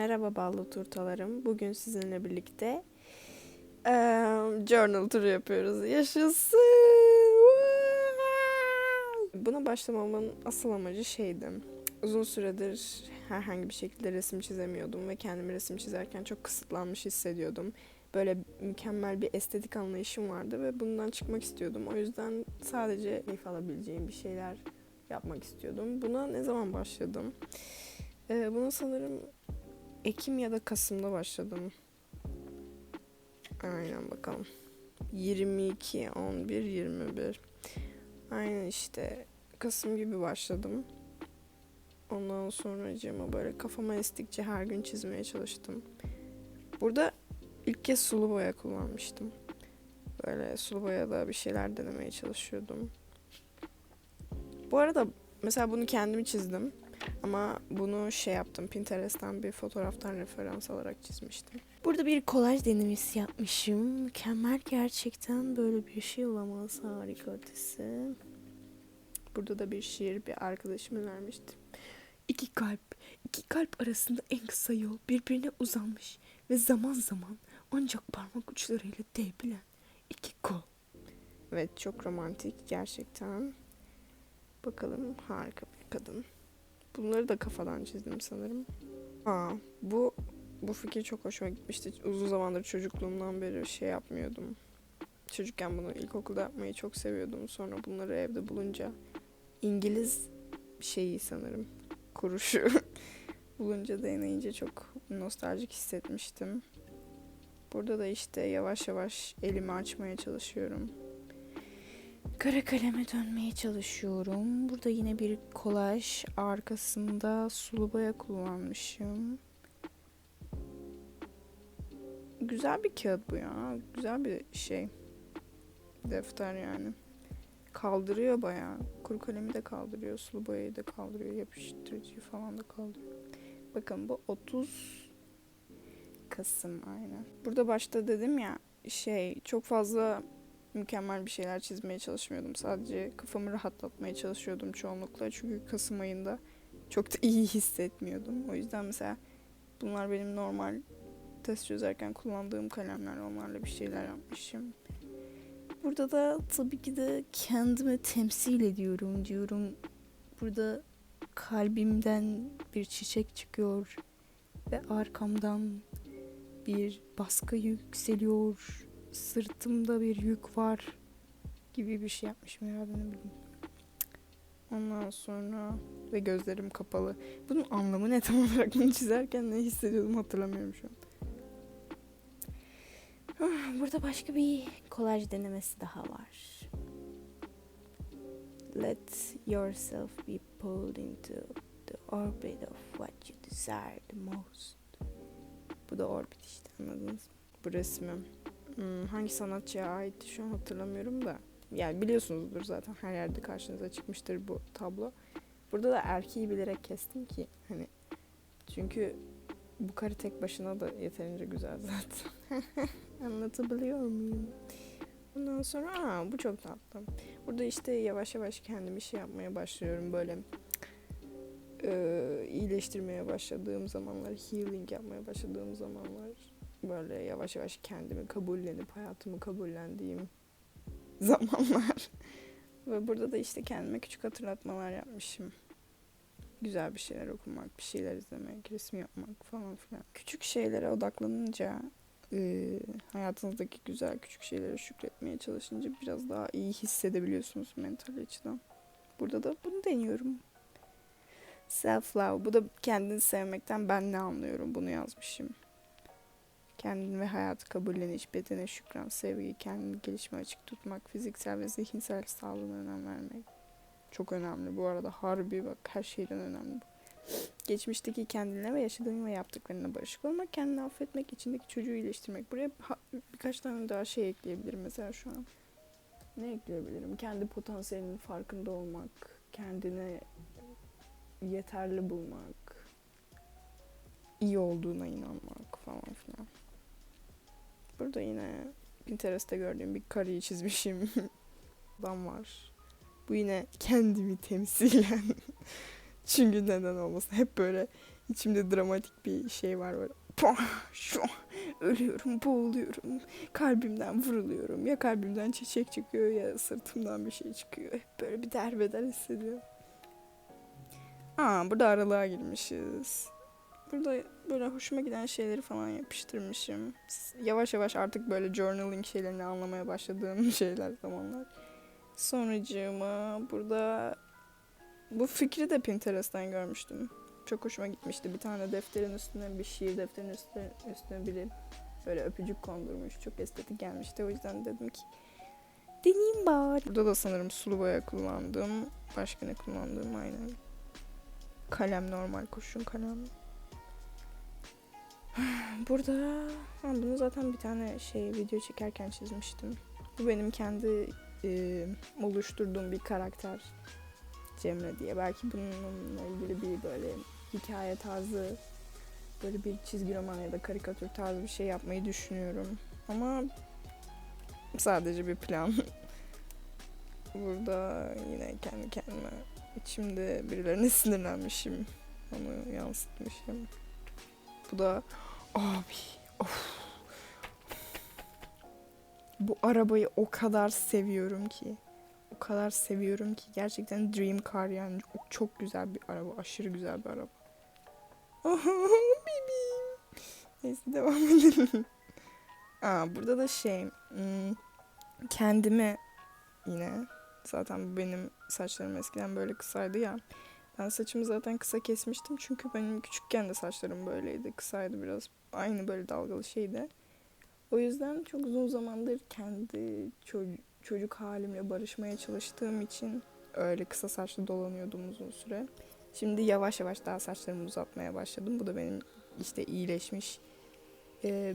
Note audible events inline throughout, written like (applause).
Merhaba ballı turtalarım. Bugün sizinle birlikte eee, journal turu yapıyoruz. Yaşasın! Buna başlamamın asıl amacı şeydi. Uzun süredir herhangi bir şekilde resim çizemiyordum ve kendimi resim çizerken çok kısıtlanmış hissediyordum. Böyle mükemmel bir estetik anlayışım vardı ve bundan çıkmak istiyordum. O yüzden sadece keyif alabileceğim bir şeyler yapmak istiyordum. Buna ne zaman başladım? Ee, buna sanırım Ekim ya da Kasım'da başladım. Aynen bakalım. 22, 11, 21. Aynen işte Kasım gibi başladım. Ondan sonra böyle kafama estikçe her gün çizmeye çalıştım. Burada ilk kez sulu boya kullanmıştım. Böyle sulu boyada bir şeyler denemeye çalışıyordum. Bu arada mesela bunu kendim çizdim. Ama bunu şey yaptım. Pinterest'ten bir fotoğraftan referans alarak çizmiştim. Burada bir kolaj denemesi yapmışım. Mükemmel gerçekten böyle bir şey olamaz. Harika ötesi. Burada da bir şiir bir arkadaşım önermişti. İki kalp, iki kalp arasında en kısa yol birbirine uzanmış ve zaman zaman ancak parmak uçlarıyla değbilen iki kol. Evet çok romantik gerçekten. Bakalım harika bir kadın. Bunları da kafadan çizdim sanırım. Aa, bu bu fikir çok hoşuma gitmişti. Uzun zamandır çocukluğumdan beri şey yapmıyordum. Çocukken bunu ilkokulda yapmayı çok seviyordum. Sonra bunları evde bulunca İngiliz şeyi sanırım kuruşu (laughs) bulunca deneyince çok nostaljik hissetmiştim. Burada da işte yavaş yavaş elimi açmaya çalışıyorum. Kara kaleme dönmeye çalışıyorum. Burada yine bir kolaj. Arkasında sulu boya kullanmışım. Güzel bir kağıt bu ya. Güzel bir şey. Defter yani. Kaldırıyor bayağı. Kuru kalemi de kaldırıyor. Sulu boyayı da kaldırıyor. Yapıştırıcıyı falan da kaldırıyor. Bakın bu 30 Kasım aynen. Burada başta dedim ya şey çok fazla mükemmel bir şeyler çizmeye çalışmıyordum. Sadece kafamı rahatlatmaya çalışıyordum çoğunlukla. Çünkü Kasım ayında çok da (laughs) iyi hissetmiyordum. O yüzden mesela bunlar benim normal test çözerken kullandığım kalemler. Onlarla bir şeyler yapmışım. Burada da tabii ki de kendimi temsil ediyorum diyorum. Burada kalbimden bir çiçek çıkıyor ve arkamdan bir baskı yükseliyor sırtımda bir yük var gibi bir şey yapmışım herhalde ne bileyim. Ondan sonra ve gözlerim kapalı. Bunun anlamı ne tam (laughs) olarak bunu çizerken ne hissediyordum hatırlamıyorum şu an. Ah, Burada başka bir kolaj denemesi daha var. Let yourself be pulled into the orbit of what you desire the most. Bu da orbit işte anladınız mı? Bu resmim. Hmm, hangi sanatçıya ait şu an hatırlamıyorum da. Yani biliyorsunuzdur zaten her yerde karşınıza çıkmıştır bu tablo. Burada da erkeği bilerek kestim ki hani çünkü bu karı tek başına da yeterince güzel zaten. (laughs) Anlatabiliyor muyum? Ondan sonra aa, bu çok tatlı. Burada işte yavaş yavaş kendimi şey yapmaya başlıyorum böyle e, iyileştirmeye başladığım zamanlar, healing yapmaya başladığım zamanlar böyle yavaş yavaş kendimi kabullenip hayatımı kabullendiğim (laughs) zamanlar. Ve burada da işte kendime küçük hatırlatmalar yapmışım. Güzel bir şeyler okumak, bir şeyler izlemek, resim yapmak falan filan. Küçük şeylere odaklanınca, e, hayatınızdaki güzel küçük şeylere şükretmeye çalışınca biraz daha iyi hissedebiliyorsunuz mental açıdan. Burada da bunu deniyorum. Self love. Bu da kendini sevmekten ben ne anlıyorum bunu yazmışım. Kendini ve hayatı kabulleniş, bedene şükran, sevgi, kendini gelişme açık tutmak, fiziksel ve zihinsel sağlığına önem vermek. Çok önemli bu arada. Harbi bak her şeyden önemli. Geçmişteki kendine ve yaşadığın ve yaptıklarına barışık olmak, kendini affetmek, içindeki çocuğu iyileştirmek. Buraya birkaç tane daha şey ekleyebilirim mesela şu an. Ne ekleyebilirim? Kendi potansiyelinin farkında olmak, kendine yeterli bulmak, iyi olduğuna inanmak falan filan. Burada yine Pinterest'te gördüğüm bir karıyı çizmişim. (laughs) Adam var. Bu yine kendimi temsilen. (laughs) Çünkü neden olmasın. Hep böyle İçimde dramatik bir şey var böyle. Şu ölüyorum, boğuluyorum. Kalbimden vuruluyorum. Ya kalbimden çiçek çıkıyor ya sırtımdan bir şey çıkıyor. Hep böyle bir derbeder hissediyorum. Aa, burada aralığa girmişiz. Burada böyle hoşuma giden şeyleri falan yapıştırmışım. Yavaş yavaş artık böyle journaling şeylerini anlamaya başladığım (laughs) şeyler zamanlar. Sonracığıma burada bu fikri de Pinterest'ten görmüştüm. Çok hoşuma gitmişti. Bir tane defterin üstüne, bir şiir defterinin üstüne, üstüne biri böyle öpücük kondurmuş. Çok estetik gelmişti. O yüzden dedim ki deneyeyim bari. Burada da sanırım sulu boya kullandım. Başka ne kullandım aynen. Kalem normal kurşun kalem. (sighs) Burada ha, bunu zaten bir tane şey video çekerken çizmiştim. Bu benim kendi e, oluşturduğum bir karakter Cemre diye. Belki bununla ilgili bir böyle hikaye tarzı böyle bir çizgi roman ya da karikatür tarzı bir şey yapmayı düşünüyorum. Ama sadece bir plan. (laughs) Burada yine kendi kendime içimde birilerine (laughs) sinirlenmişim. Onu yansıtmışım. Bu da abi of. Bu arabayı o kadar seviyorum ki. O kadar seviyorum ki. Gerçekten dream car yani. Çok, çok güzel bir araba. Aşırı güzel bir araba. (laughs) Bebeğim. Neyse devam (laughs) edelim. Aa, burada da şey hmm, kendime yine zaten benim saçlarım eskiden böyle kısaydı ya. Ben saçımı zaten kısa kesmiştim çünkü benim küçükken de saçlarım böyleydi. Kısaydı biraz. Aynı böyle dalgalı şeydi. O yüzden çok uzun zamandır kendi ço- çocuk halimle barışmaya çalıştığım için öyle kısa saçlı dolanıyordum uzun süre. Şimdi yavaş yavaş daha saçlarımı uzatmaya başladım. Bu da benim işte iyileşmiş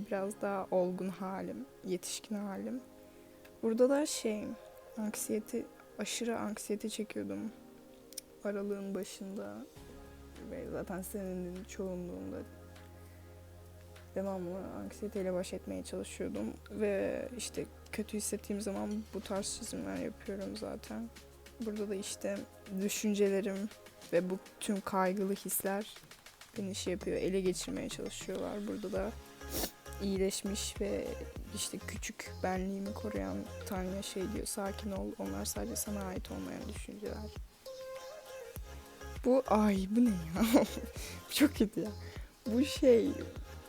biraz daha olgun halim, yetişkin halim. Burada da şey, anksiyete, aşırı anksiyete çekiyordum. Aralığın başında ve zaten senenin çoğunluğunda devamlı anksiyeteyle baş etmeye çalışıyordum. Ve işte kötü hissettiğim zaman bu tarz çizimler yapıyorum zaten. Burada da işte düşüncelerim ve bu tüm kaygılı hisler beni şey yapıyor, ele geçirmeye çalışıyorlar. Burada da iyileşmiş ve işte küçük benliğimi koruyan Tanya şey diyor, sakin ol, onlar sadece sana ait olmayan düşünceler. Bu, ay bu ne ya? (laughs) Çok kötü ya. Bu şey,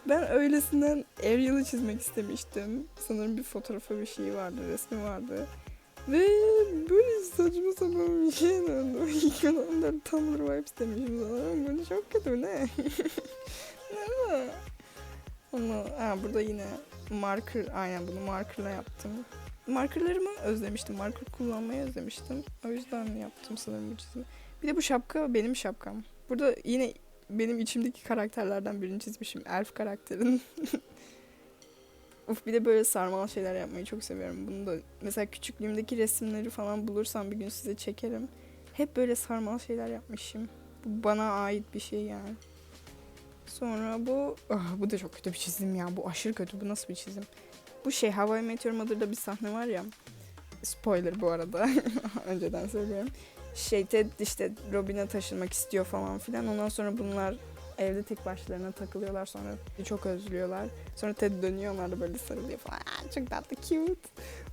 ben öylesinden yılı çizmek istemiştim. Sanırım bir fotoğrafı bir şey vardı, resmi vardı. Ve böyle saçma sapan bir şey döndü. (laughs) Ondan Tumblr vibes demişim sana. Böyle çok kötü ne? (laughs) ne bu? Onu, ha, burada yine marker, aynen bunu markerla yaptım. Markerlarımı özlemiştim. Marker kullanmayı özlemiştim. O yüzden yaptım sanırım bu çizimi. Bir de bu şapka benim şapkam. Burada yine benim içimdeki karakterlerden birini çizmişim. Elf karakterin. (laughs) Uf bir de böyle sarmal şeyler yapmayı çok seviyorum. Bunu da mesela küçüklüğümdeki resimleri falan bulursam bir gün size çekerim. Hep böyle sarmal şeyler yapmışım. Bu bana ait bir şey yani. Sonra bu ah, bu da çok kötü bir çizim ya. Bu aşırı kötü. Bu nasıl bir çizim? Bu şey How I Met Your Mother'da bir sahne var ya. Spoiler bu arada. (laughs) Önceden söylüyorum. Şey Ted işte Robin'e taşınmak istiyor falan filan. Ondan sonra bunlar evde tek başlarına takılıyorlar sonra çok özlüyorlar. Sonra Ted dönüyor onlar da böyle sarılıyor falan. Aa, çok tatlı cute.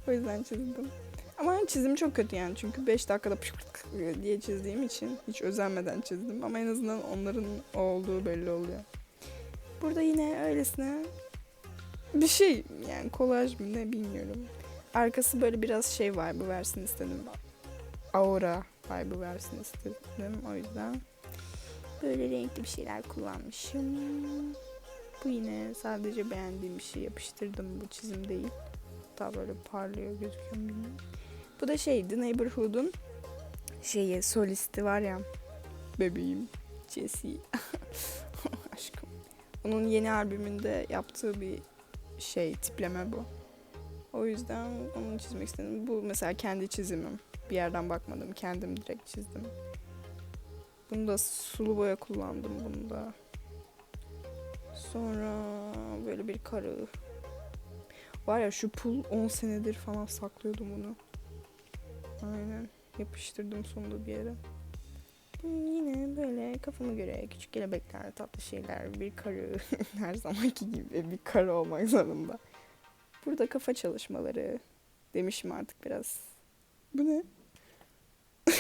O yüzden çizdim. Ama çizim çok kötü yani çünkü 5 dakikada pışkırt diye çizdiğim için hiç özenmeden çizdim. Ama en azından onların olduğu belli oluyor. Burada yine öylesine bir şey yani kolaj mı ne bilmiyorum. Arkası böyle biraz şey vibe'ı versin istedim. Aura vibe'ı versin istedim o yüzden. Böyle renkli bir şeyler kullanmışım. Bu yine sadece beğendiğim bir şey yapıştırdım. Bu çizim değil. Hatta böyle parlıyor gözüküyor bilmiyorum. Bu da şey The Neighborhood'un şeyi solisti var ya. Bebeğim. Jessie. (laughs) Aşkım. Onun yeni albümünde yaptığı bir şey tipleme bu. O yüzden onu çizmek istedim. Bu mesela kendi çizimim. Bir yerden bakmadım. Kendim direkt çizdim. Bunu da sulu boya kullandım bunu da. Sonra böyle bir karı. Var ya şu pul 10 senedir falan saklıyordum bunu. Aynen. Yapıştırdım sonunda bir yere. Yine böyle kafama göre küçük kelebekler, tatlı şeyler, bir karı (laughs) her zamanki gibi bir karı olmak zorunda. Burada kafa çalışmaları demişim artık biraz. Bu ne? (laughs)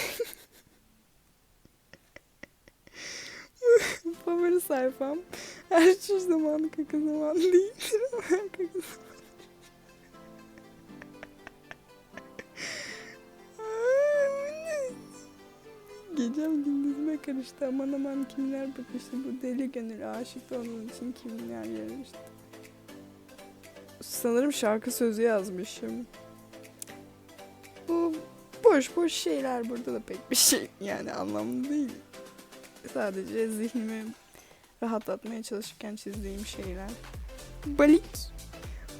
Favori sayfam. Her şey zamanı kaka ama her (laughs) kaka ne? Gecem gündüzüme karıştı aman aman kimler bakıştı bu deli gönül aşık onun için kimler yarıştı. Sanırım şarkı sözü yazmışım. Bu boş boş şeyler burada da pek bir şey (laughs) yani anlamlı değil. Sadece zihnimi rahatlatmaya çalışırken çizdiğim şeyler. Balik.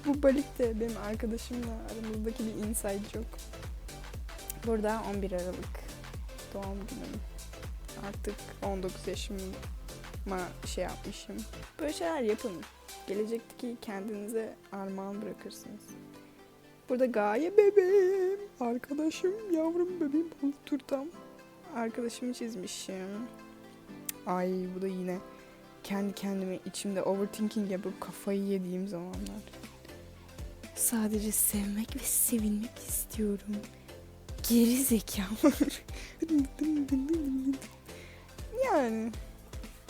Bu balik de benim arkadaşımla aramızdaki bir inside joke. Burada 11 Aralık doğum günüm. Artık 19 yaşıma şey yapmışım. Böyle şeyler yapın. Gelecekteki kendinize armağan bırakırsınız. Burada Gaye bebeğim, arkadaşım, yavrum bebeğim, balık turtam. Arkadaşımı çizmişim. Ay bu da yine kendi kendime içimde overthinking yapıp kafayı yediğim zamanlar. Sadece sevmek ve sevilmek istiyorum. Geri zekalı. (laughs) yani.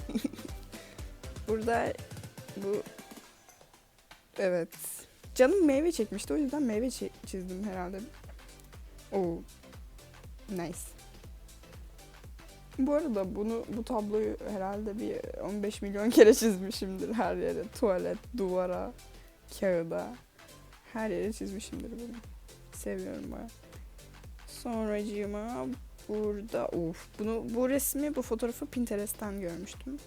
(laughs) Burada bu evet. Canım meyve çekmişti o yüzden meyve çi- çizdim herhalde. Oo. Nice. Bu arada bunu bu tabloyu herhalde bir 15 milyon kere çizmişimdir her yere. Tuvalet, duvara, kağıda. Her yere çizmişimdir bunu. Seviyorum baya. Sonracığıma burada of bunu bu resmi bu fotoğrafı Pinterest'ten görmüştüm.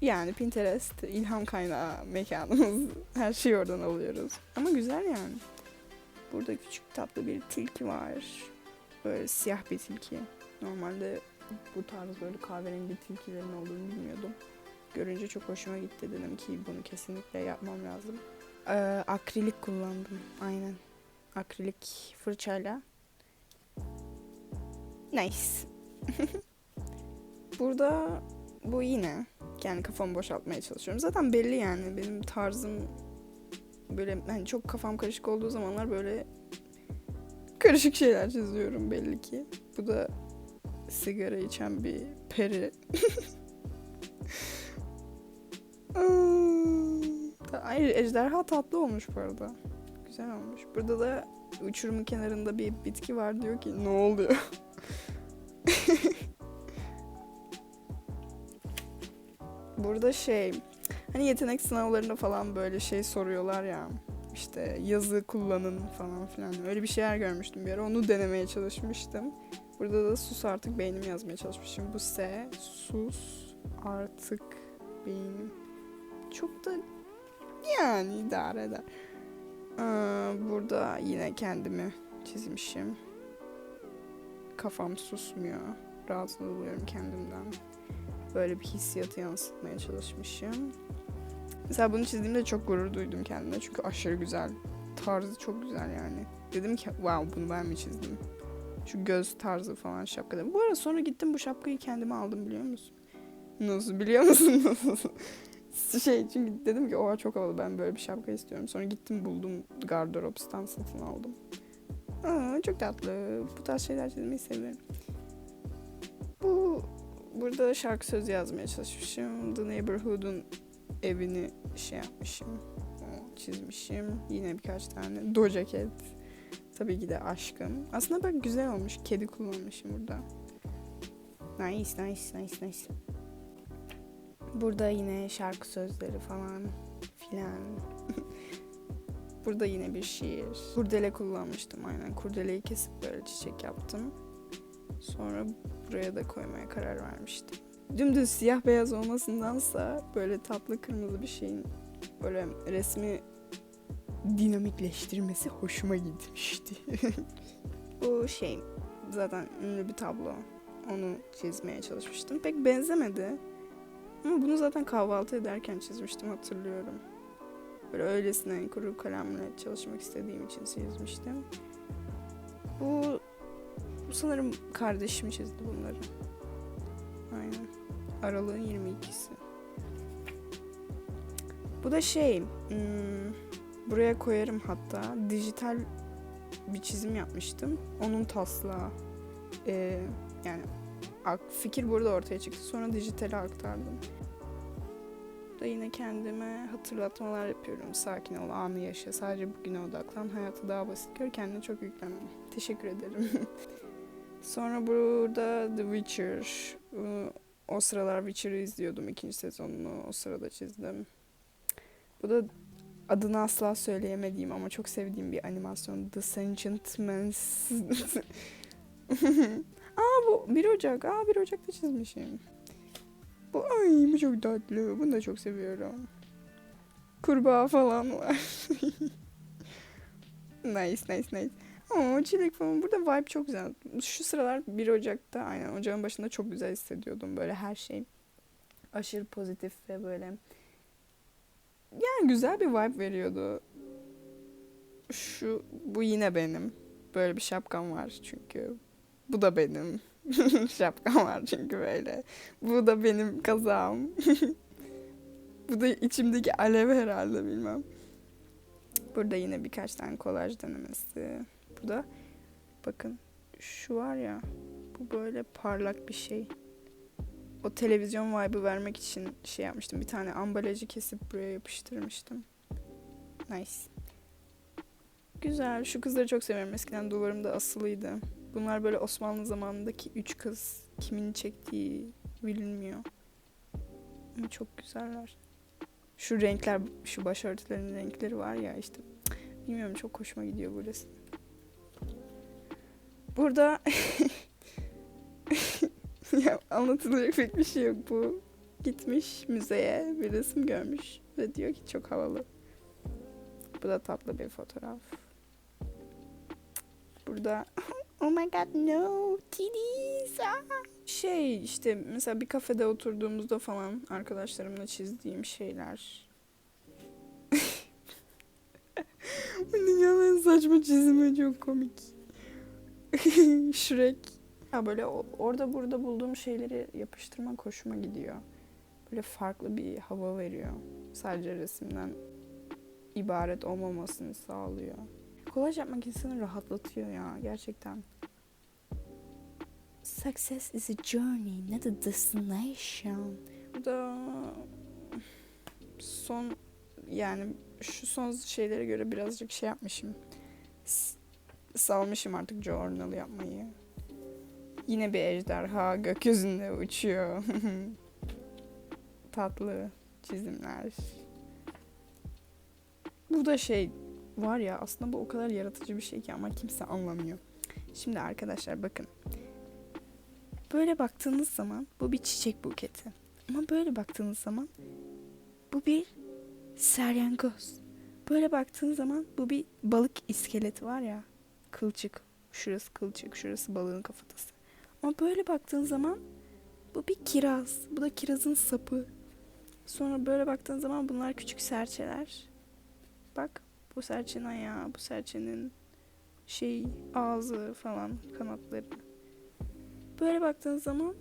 Yani Pinterest ilham kaynağı mekanımız. (laughs) Her şeyi oradan alıyoruz. Ama güzel yani. Burada küçük tatlı bir tilki var. Böyle siyah bir tilki. Normalde bu tarz böyle kahverengi tilkilerin olduğunu bilmiyordum. Görünce çok hoşuma gitti. Dedim ki bunu kesinlikle yapmam lazım. Ee, akrilik kullandım. Aynen. Akrilik fırçayla. Nice. (laughs) Burada bu yine yani kafamı boşaltmaya çalışıyorum. Zaten belli yani benim tarzım böyle hani çok kafam karışık olduğu zamanlar böyle karışık şeyler çiziyorum belli ki. Bu da sigara içen bir peri. (laughs) Ay ejderha tatlı olmuş bu arada. Güzel olmuş. Burada da uçurumun kenarında bir bitki var diyor ki ne oluyor? (laughs) Burada şey hani yetenek sınavlarında falan böyle şey soruyorlar ya işte yazı kullanın falan filan öyle bir şeyler görmüştüm bir ara onu denemeye çalışmıştım. Burada da sus artık beynim yazmaya çalışmışım. Bu S sus artık beynim. Çok da yani idare eder. Aa, burada yine kendimi çizmişim. Kafam susmuyor. Rahatsız oluyorum kendimden. Böyle bir hissiyatı yansıtmaya çalışmışım. Mesela bunu çizdiğimde çok gurur duydum kendime. Çünkü aşırı güzel. Tarzı çok güzel yani. Dedim ki wow bunu ben mi çizdim? Şu göz tarzı falan şapkada. Bu arada sonra gittim bu şapkayı kendime aldım biliyor musun? Nasıl biliyor musun? (laughs) Şey çünkü dedim ki oha çok havalı ben böyle bir şapka istiyorum. Sonra gittim buldum gardıropstan satın aldım. Aa, çok tatlı. Bu tarz şeyler çizmeyi seviyorum. Bu burada şarkı sözü yazmaya çalışmışım. The Neighborhood'un evini şey yapmışım. Çizmişim. Yine birkaç tane. Doja Cat. Tabii ki de aşkım. Aslında bak güzel olmuş. Kedi kullanmışım burada. Nice, nice, nice, nice. Burada yine şarkı sözleri falan filan. (laughs) Burada yine bir şiir. Kurdele kullanmıştım aynen. Kurdeleyi kesip böyle çiçek yaptım. Sonra buraya da koymaya karar vermiştim. Dümdüz siyah beyaz olmasındansa böyle tatlı kırmızı bir şeyin böyle resmi dinamikleştirmesi hoşuma gitmişti. (laughs) Bu şey zaten ünlü bir tablo. Onu çizmeye çalışmıştım. Pek benzemedi. Ama bunu zaten kahvaltı ederken çizmiştim hatırlıyorum. Böyle öylesine kuru kalemle çalışmak istediğim için çizmiştim. Bu, bu sanırım kardeşim çizdi bunları. Aynen. Aralığın 22'si. Bu da şey, hmm, buraya koyarım hatta. Dijital bir çizim yapmıştım. Onun taslağı. Ee, yani fikir burada ortaya çıktı. Sonra dijitale aktardım. Da yine kendime hatırlatmalar yapıyorum. Sakin ol, anı yaşa. Sadece bugüne odaklan. Hayatı daha basit gör. Kendine çok yüklenme. Teşekkür ederim. (laughs) Sonra burada The Witcher. Ee, O sıralar Witcher'ı izliyordum. ikinci sezonunu o sırada çizdim. Bu da adını asla söyleyemediğim ama çok sevdiğim bir animasyon. The Sentient Mans. (laughs) Aa bu 1 Ocak. Aa 1 Ocak'ta çizmişim. Bu ay bu çok tatlı. Bunu da çok seviyorum. Kurbağa falan var. (laughs) nice nice nice. Oo çilek falan. Burada vibe çok güzel. Şu sıralar 1 Ocak'ta aynen ocağın başında çok güzel hissediyordum. Böyle her şey aşırı pozitif ve böyle yani güzel bir vibe veriyordu. Şu bu yine benim. Böyle bir şapkam var çünkü. Bu da benim. (laughs) şapkam var çünkü böyle. Bu da benim kazağım. (laughs) bu da içimdeki alev herhalde bilmem. Burada yine birkaç tane kolaj denemesi. Bu da bakın şu var ya bu böyle parlak bir şey. O televizyon vibe'ı vermek için şey yapmıştım. Bir tane ambalajı kesip buraya yapıştırmıştım. Nice. Güzel. Şu kızları çok seviyorum. Eskiden duvarımda asılıydı. Bunlar böyle Osmanlı zamanındaki üç kız. Kimin çektiği bilinmiyor. Ama çok güzeller. Şu renkler, şu başörtülerin renkleri var ya işte. Bilmiyorum çok hoşuma gidiyor bu resim. Burada (laughs) ya anlatılacak pek bir şey yok. Bu gitmiş müzeye bir resim görmüş ve diyor ki çok havalı. Bu da tatlı bir fotoğraf. Burada (laughs) oh my god no titties. Şey işte mesela bir kafede oturduğumuzda falan arkadaşlarımla çizdiğim şeyler. (laughs) Bu dünyanın saçma çizimi çok komik. (laughs) Shrek. Ya böyle orada burada bulduğum şeyleri yapıştırmak hoşuma gidiyor. Böyle farklı bir hava veriyor. Sadece resimden ibaret olmamasını sağlıyor. Kolaj yapmak insanı rahatlatıyor ya gerçekten. Success is a journey, not a destination. Bu da son yani şu son şeylere göre birazcık şey yapmışım. Salmışım artık journal yapmayı. Yine bir ejderha gökyüzünde uçuyor. (laughs) Tatlı çizimler. Bu da şey var ya aslında bu o kadar yaratıcı bir şey ki ama kimse anlamıyor. Şimdi arkadaşlar bakın. Böyle baktığınız zaman bu bir çiçek buketi. Ama böyle baktığınız zaman bu bir salyangoz. Böyle baktığınız zaman bu bir balık iskeleti var ya. Kılçık. Şurası kılçık, şurası balığın kafatası. Ama böyle baktığın zaman bu bir kiraz. Bu da kirazın sapı. Sonra böyle baktığın zaman bunlar küçük serçeler. Bak bu serçenin ayağı, bu serçenin şey ağzı falan kanatları. Böyle baktığın zaman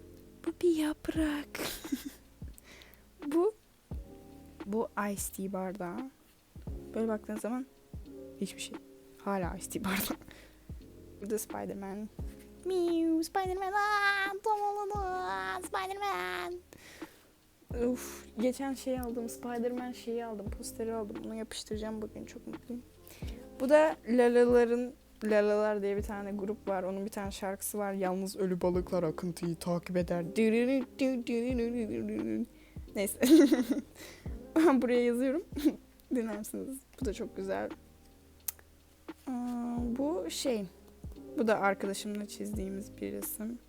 bu bir yaprak. (laughs) bu bu ice tea bardağı. Böyle baktığın zaman hiçbir şey. Hala ice tea bardağı. Burada Spider-Man. Mew, Spider-Man. Spider-Man. Uf, geçen şey aldım. Spider-Man şeyi aldım. Posteri aldım. Bunu yapıştıracağım bugün. Çok mutluyum. Bu da Lalaların Lalalar diye bir tane grup var. Onun bir tane şarkısı var. Yalnız ölü balıklar akıntıyı takip eder. Neyse. (laughs) Buraya yazıyorum. (laughs) Dinler misiniz? Bu da çok güzel. Bu şey. Bu da arkadaşımla çizdiğimiz bir resim.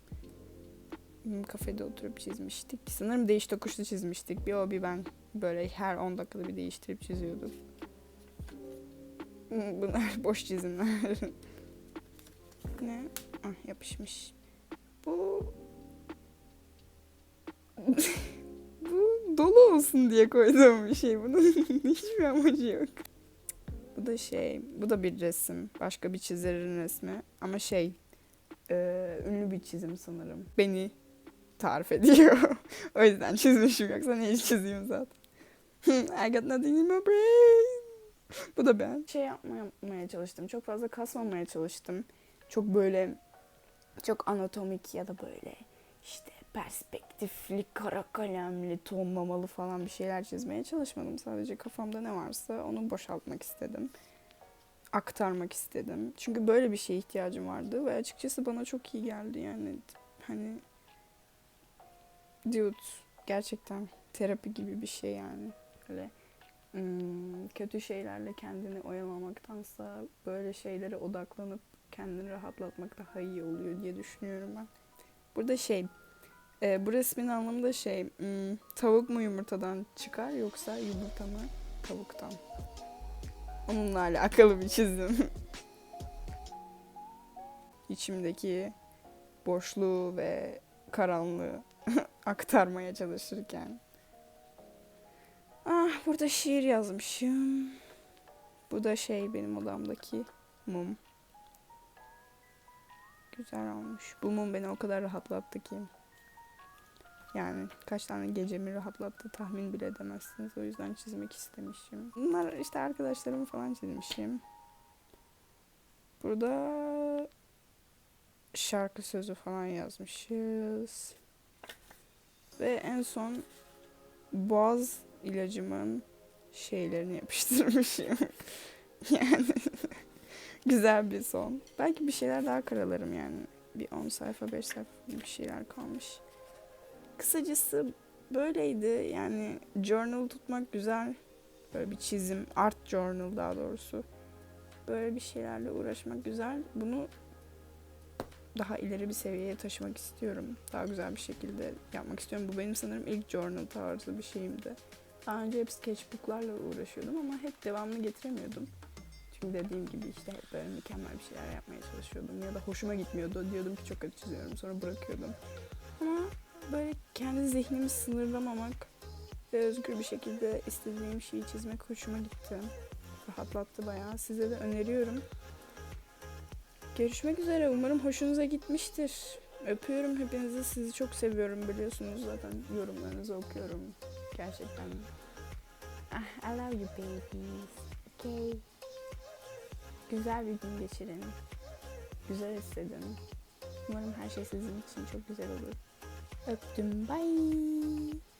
Hmm, Kafede oturup çizmiştik. Sanırım değiş tokuşlu çizmiştik. Bir o bir ben. Böyle her 10 dakikada bir değiştirip çiziyorduk. Hmm, Bunlar (laughs) boş çizimler. (laughs) ne? Ah yapışmış. Bu... (laughs) Bu dolu olsun diye koyduğum bir şey. Bunun hiçbir amacı yok. Bu da şey, bu da bir resim. Başka bir çizerin resmi. Ama şey, e, ünlü bir çizim sanırım. Beni tarif ediyor. (laughs) o yüzden çizmişim yoksa neyi çizeyim zaten. (laughs) I got nothing in my brain. (laughs) Bu da ben. Şey yapmaya çalıştım. Çok fazla kasmamaya çalıştım. Çok böyle çok anatomik ya da böyle işte perspektifli, kara kalemli, tonlamalı falan bir şeyler çizmeye çalışmadım. Sadece kafamda ne varsa onu boşaltmak istedim. Aktarmak istedim. Çünkü böyle bir şeye ihtiyacım vardı ve açıkçası bana çok iyi geldi yani. Hani dude gerçekten terapi gibi bir şey yani. Böyle hmm, kötü şeylerle kendini oyalamaktansa böyle şeylere odaklanıp kendini rahatlatmak daha iyi oluyor diye düşünüyorum ben. Burada şey, e, bu resmin anlamı da şey, hmm, tavuk mu yumurtadan çıkar yoksa yumurta mı tavuktan? Onunla alakalı bir çizim. (laughs) İçimdeki boşluğu ve karanlığı (laughs) aktarmaya çalışırken. Ah burada şiir yazmışım. Bu da şey benim odamdaki mum. Güzel olmuş. Bu mum beni o kadar rahatlattı ki. Yani kaç tane gecemi rahatlattı tahmin bile edemezsiniz. O yüzden çizmek istemişim. Bunlar işte arkadaşlarımı falan çizmişim. Burada şarkı sözü falan yazmışız. Ve en son boğaz ilacımın şeylerini yapıştırmışım. (laughs) yani (laughs) güzel bir son. Belki bir şeyler daha karalarım yani. Bir 10 sayfa 5 sayfa bir şeyler kalmış. Kısacası böyleydi. Yani journal tutmak güzel. Böyle bir çizim, art journal daha doğrusu. Böyle bir şeylerle uğraşmak güzel. Bunu daha ileri bir seviyeye taşımak istiyorum. Daha güzel bir şekilde yapmak istiyorum. Bu benim sanırım ilk journal tarzı bir şeyimdi. Daha önce hep sketchbooklarla uğraşıyordum ama hep devamını getiremiyordum. Çünkü dediğim gibi işte hep böyle mükemmel bir şeyler yapmaya çalışıyordum. Ya da hoşuma gitmiyordu. Diyordum ki çok kötü çiziyorum. Sonra bırakıyordum. Ama böyle kendi zihnimi sınırlamamak ve özgür bir şekilde istediğim şeyi çizmek hoşuma gitti. Rahatlattı bayağı. Size de öneriyorum. Görüşmek üzere. Umarım hoşunuza gitmiştir. Öpüyorum hepinizi. Sizi çok seviyorum biliyorsunuz zaten. Yorumlarınızı okuyorum. Gerçekten. Ah, I love you babies. Okay. Güzel bir gün geçirin. Güzel hissedin. Umarım her şey sizin için çok güzel olur. Öptüm. Bye.